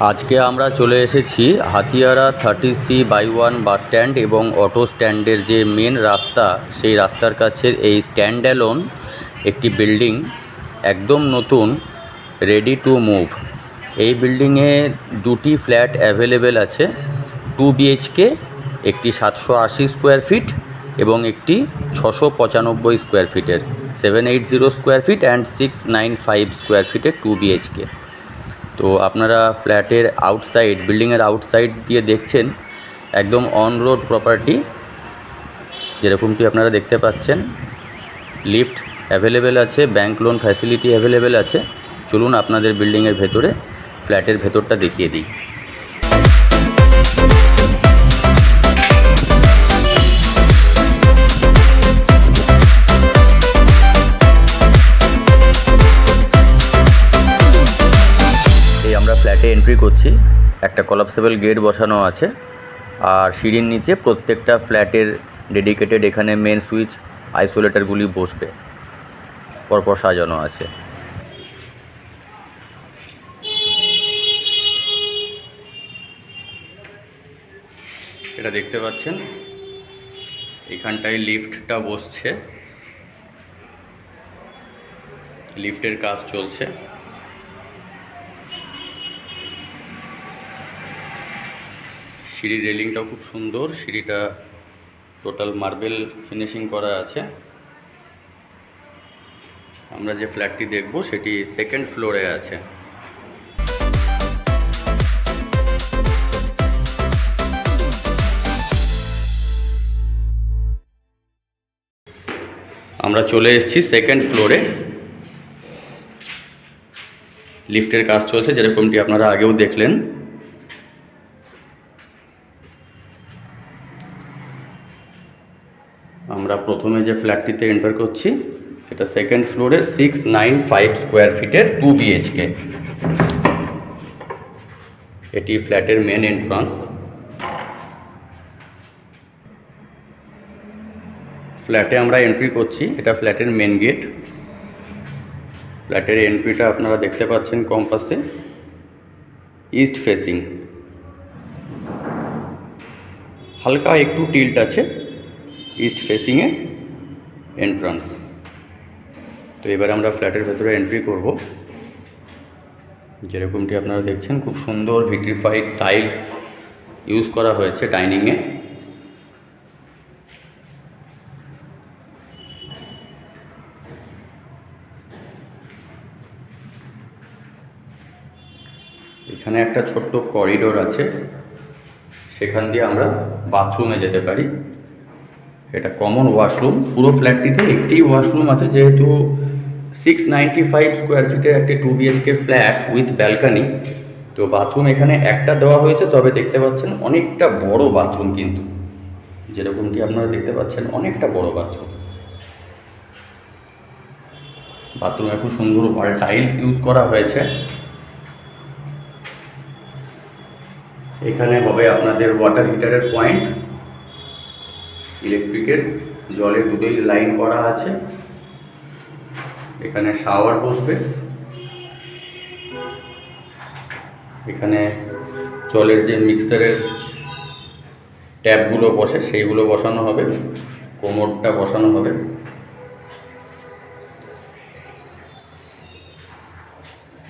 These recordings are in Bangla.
আজকে আমরা চলে এসেছি Hatiara thirty C by one bus stand এবং অটো স্ট্যান্ডের যে মেন রাস্তা, সেই রাস্তার কাছে এই স্ট্যান্ড অ্যালোন একটি বিল্ডিং একদম নতুন রেডি টু মুভ এই বিল্ডিংয়ে দুটি ফ্ল্যাট অ্যাভেলেবেল আছে টু বিএইচকে একটি সাতশো আশি স্কোয়ার ফিট এবং একটি ছশো পঁচানব্বই স্কোয়ার ফিটের seven eight zero square feet and six nine five square ফিটের টু বিএইচকে তো আপনারা ফ্ল্যাটের আউটসাইড বিল্ডিংয়ের আউটসাইড দিয়ে দেখছেন একদম অন রোড প্রপার্টি যেরকমটি আপনারা দেখতে পাচ্ছেন। লিফট অ্যাভেলেবেল আছে ব্যাংক লোন ফ্যাসিলিটি অ্যাভেলেবেল আছে। চলুন আপনাদের বিল্ডিংয়ের ভেতরে ফ্ল্যাটের ভেতরটা দেখিয়ে দিই। ফ্ল্যাটে এন্ট্রি করছি। একটা কলাপসেবল গেট বসানো আছে। আর সিঁড়ির নিচে প্রত্যেকটা ফ্ল্যাটের ডেডিকেটেড এখানে মেন সুইচ আইসোলেটারগুলি বসবে। পরপর সাজানো আছে। এটা দেখতে পাচ্ছেন? এখানটায় লিফটটা বসছে। লিফটের কাজ চলছে। সিঁড়ির রেলিংটাও খুব সুন্দর, সিঁড়িটা টোটাল মার্বেল ফিনিশিং করা আছে। আমরা যে ফ্ল্যাটটি দেখব, সেটি সেকেন্ড ফ্লোরে আছে। আমরা চলে এসেছি সেকেন্ড ফ্লোরে লিফটের কাজ চলছে, যেরকমটি আপনারা আগেও দেখলেন। আমরা প্রথমে যে ফ্ল্যাটটিতে এন্টার করছি, এটা সেকেন্ড ফ্লোরের সিক্স নাইন ফাইভ স্কোয়ার ফিটের টু বিএইচকে এটি ফ্ল্যাটের মেন এন্ট্রান্স ফ্ল্যাটে আমরা এন্ট্রি করছি, এটা ফ্ল্যাটের মেন গেট ফ্ল্যাটের এন্ট্রিটা আপনারা দেখতে পাচ্ছেন কম্পাসে ইস্ট ফেসিং হালকা একটু টিল্ট আছে। ইস্ট ফেসিংয়ে এন্ট্রান্স তো এবার আমরা ফ্ল্যাটের ভেতরে এন্ট্রি করব। যেরকমটি আপনারা দেখছেন, খুব সুন্দর ভিট্রিফাইড টাইলস ইউজ করা হয়েছে ডাইনিংয়ে এখানে একটা ছোট্ট করিডোর আছে। সেখান দিয়ে আমরা বাথরুমে যেতে পারি। এটা কমন ওয়াশরুম পুরো ফ্ল্যাটটিতে একটি ওয়াশরুম আছে, যেহেতু সিক্স নাইনটি ফাইভ স্কোয়ার ফিটের একটি two BHK flat with balcony তো বাথরুম এখানে একটা দেওয়া হয়েছে, তবে দেখতে পাচ্ছেন অনেকটা বড় বাথরুম কিন্তু। যেরকমটি আপনারা দেখতে পাচ্ছেন, অনেকটা বড় বাথরুম বাথরুমে খুব সুন্দর ওয়াল টাইলস ইউজ করা হয়েছে। এখানে হবে আপনাদের ওয়াটার হিটারের পয়েন্ট ইলেকট্রিকের জলের দুটোই লাইন করা আছে। এখানে শাওয়ার বসবে। এখানে জলের যে মিক্সারের ট্যাপগুলো বসে, সেইগুলো বসানো হবে। কোমরটা বসানো হবে।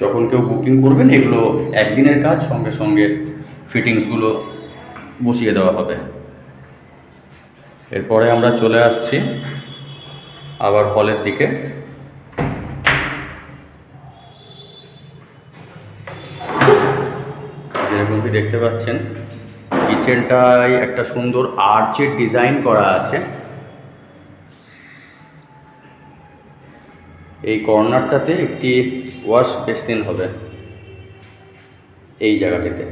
যখন কেউ বুকিং করবেন, এগুলো একদিনের কাজ, সঙ্গে সঙ্গে ফিটিংসগুলো বসিয়ে দেওয়া হবে। এরপরে আমরা চলে আসছি আবার হলের দিকে। যেরকমটি দেখতে পাচ্ছেন, কিচেনটায় একটা সুন্দর আর্চের ডিজাইন করা আছে। এই কর্নারটাতে একটি ওয়াশ বেসিন হবে, এই জায়গাটিতে।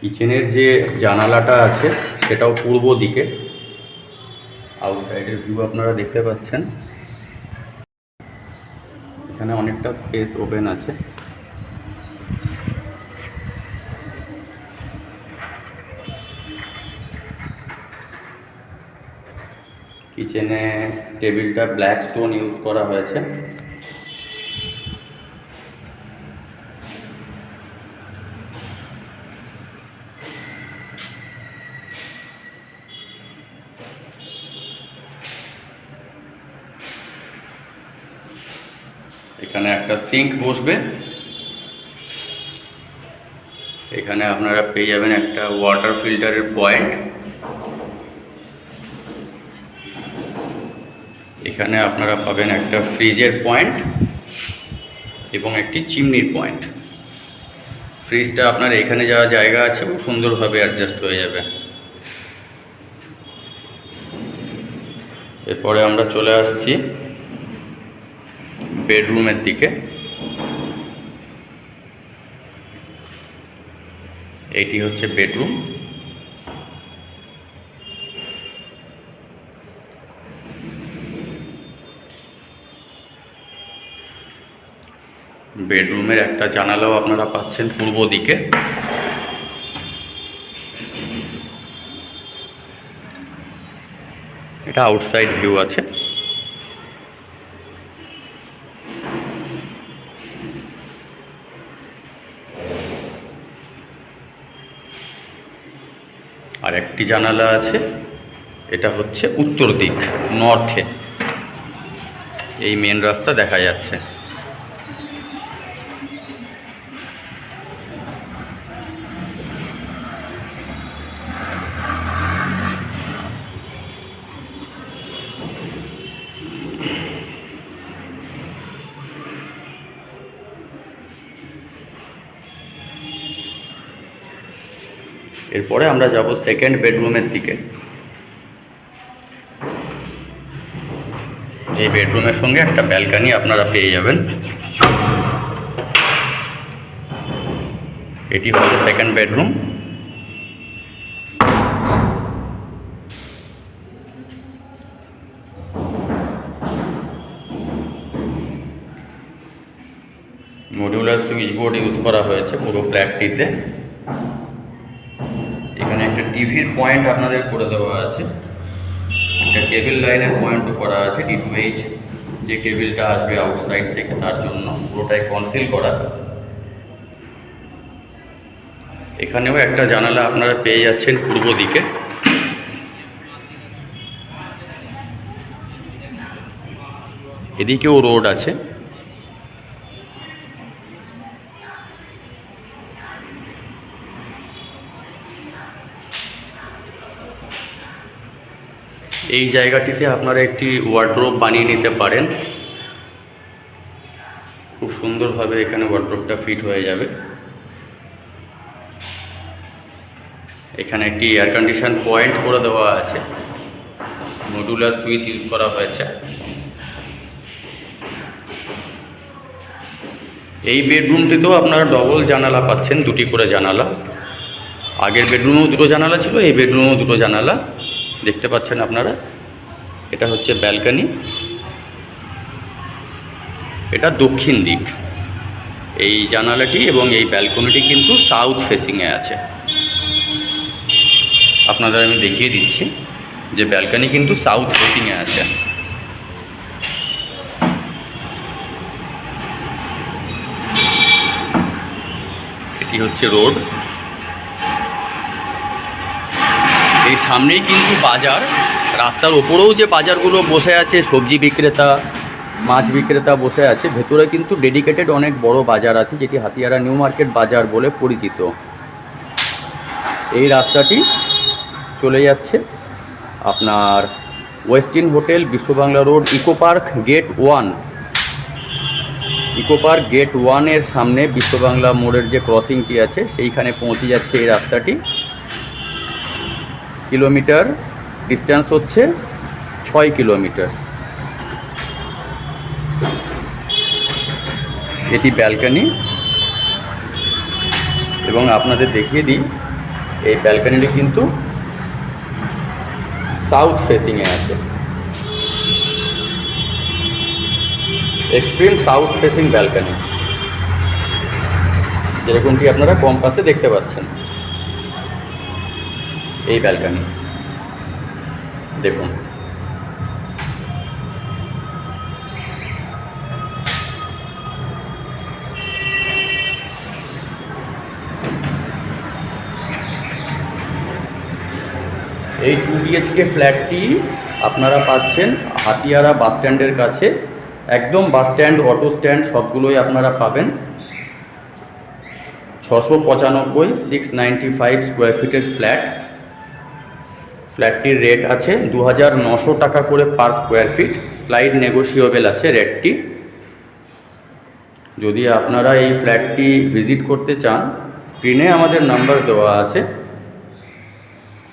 কিচেনের যে জানালাটা আছে, সেটাও পূর্ব দিকে। আউটসাইডের ভিউ আপনারা দেখতে পাচ্ছেন। এখানে অনেকটা স্পেস ওপেন আছে। কিচেনে টেবিলটা ব্ল্যাক স্টোন ইউজ করা হয়েছে। সিঙ্ক বসবে। এখানে আপনারা পেয়ে যাবেন একটা ওয়াটার ফিল্টারের পয়েন্ট এখানে আপনারা পাবেন একটা ফ্রিজের পয়েন্ট এবং একটি চিমনির পয়েন্ট ফ্রিজটা আপনার এখানে যাওয়া জায়গা আছে, খুব সুন্দরভাবে অ্যাডজাস্ট হয়ে যাবে। এরপরে আমরা চলে আসছি বেডরুমের দিকে। এটি হচ্ছে বেডরুম। বেডরুমের একটা জানালাও আপনারা পাচ্ছেন পূর্ব দিকে। এটা আউটসাইড ভিউ আছে আর একটি জানালা আছে এটা হচ্ছে উত্তর দিক নর্থে এই মেন রাস্তা দেখা যাচ্ছে। এরপরে আমরা যাব সেকেন্ড বেডরুমের দিকে। যে বেডরুমের সঙ্গে একটা ব্যালকানি আপনারা পেয়ে যাবেন। এটি হচ্ছে second bedroom modular switch board use করা হয়েছে পুরো ফ্ল্যাটটিতে টিভির পয়েন্ট আপনাদের করে দেওয়া আছে। একটা কেবিল লাইনের পয়েন্টও করা আছে ডি টু এইচ যে কেবিলটা আসবে আউটসাইড থেকে, তার জন্য পুরোটাই কনসিল করা। এখানেও একটা জানালা আপনারা পেয়ে যাচ্ছেন পূর্ব দিকে। এদিকেও রোড আছে। এই জায়গাটিতে আপনারা একটি ওয়ার্ড্রোব বানিয়ে নিতে পারেন। খুব সুন্দরভাবে এখানে ওয়ার্ড্রোবটা ফিট হয়ে যাবে। এখানে একটি এয়ার কন্ডিশন পয়েন্ট করে দেওয়া আছে। মডুলার সুইচ ইউজ করা হয়েছে। এই বেডরুমটিতেও আপনারা ডবল জানালা পাচ্ছেন, দুটি করে জানালা। আগের বেডরুমেও দুটো জানালা ছিল, এই বেডরুমেও দুটো জানালা। দেখতে পাচ্ছেন আপনারা? এটা হচ্ছে ব্যালকানি। এটা দক্ষিণ দিক। এই জানালাটি এবং এই ব্যালকনিটি কিন্তু সাউথ ফেসিংয়ে আছে। আপনাদের আমি দেখিয়ে দিচ্ছি যে ব্যালকানি কিন্তু সাউথ ফেসিংয়ে আছে। এটি হচ্ছে রোড। এই সামনেই কিন্তু বাজার। রাস্তার ওপরেও যে বাজারগুলো বসে আছে, সবজি বিক্রেতা, মাছ বিক্রেতা বসে আছে, ভেতরে কিন্তু ডেডিকেটেড অনেক বড় বাজার আছে, যেটি হাতিয়ারা নিউ মার্কেট বাজার বলে পরিচিত। এই রাস্তাটি চলে যাচ্ছে আপনার Westin hotel Biswa Bangla road, eco park gate one. Eco park gate ওয়ানের সামনে বিশ্ববাংলা মোড়ের যে ক্রসিংটি আছে, সেইখানে পৌঁছে যাচ্ছে এই রাস্তাটি। কিলোমিটার ডিস্টেন্স হচ্ছে ছয় কিলোমিটার। এটি ব্যালকানি। এবং আপনাদের দেখিয়ে দিই, এই ব্যালকানিটি কিন্তু সাউথ ফেসিংয়ে আছে। Extreme south facing balcony. যেরকমটি আপনারা কম পাশে দেখতে পাচ্ছেন। এই ব্যালকানি দেখুন। এই টু বিএচকে ফ্ল্যাটটি আপনারা পাচ্ছেন হাতিয়ারা বাসস্ট্যান্ডের কাছে। একদম বাসস্ট্যান্ড অটো স্ট্যান্ড সবগুলোই আপনারা পাবেন। ছশো পঁচানব্বই সিক্স নাইনটি ফাইভ স্কোয়ার ফিটের ফ্ল্যাট ফ্ল্যাটটির রেট আছে দু টাকা করে per square feet slight negotiable আছে রেটটি যদি আপনারা এই ফ্ল্যাটটি ভিজিট করতে চান স্ক্রিনে আমাদের নাম্বার দেওয়া আছে।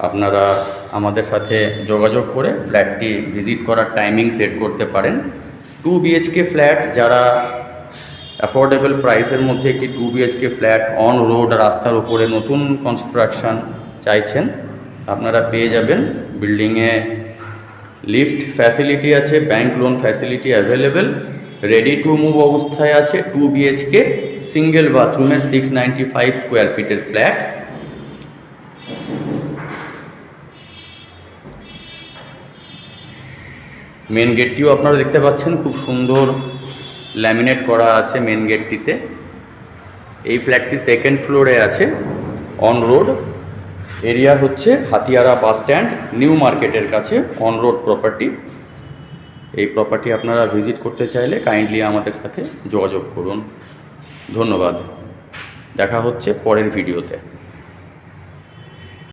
আপনারা আমাদের সাথে যোগাযোগ করে ফ্ল্যাটটি ভিজিট করার টাইমিং সেট করতে পারেন। টু বিএইচকে ফ্ল্যাট যারা অ্যাফোর্ডেবল প্রাইসের মধ্যে একটি two BHK flat on road রাস্তার উপরে নতুন কনস্ট্রাকশন চাইছেন আপনারা পেয়ে যাবেন বিল্ডিংয়ে লিফট ফ্যাসিলিটি আছে bank loan facility available ready to move অবস্থায় আছে টু বিএইচকে সিঙ্গেল বাথরুমের সিক্স নাইনটি ফাইভ স্কোয়ার ফিটের ফ্ল্যাট মেন গেটটিও আপনারা দেখতে পাচ্ছেন, খুব সুন্দর ল্যামিনেট করা আছে মেন গেটটিতে এই ফ্ল্যাটটি সেকেন্ড ফ্লোরে আছে অন রোড এরিয়া হচ্ছে হাতিয়ারা বাস স্ট্যান্ড, নিউ মার্কেটের কাছে অন রোড প্রপার্টি এই প্রপার্টি আপনারা ভিজিট করতে চাইলে কাইন্ডলি আমাদের সাথে যোগাযোগ করুন। ধন্যবাদ। দেখা হচ্ছে পরের ভিডিওতে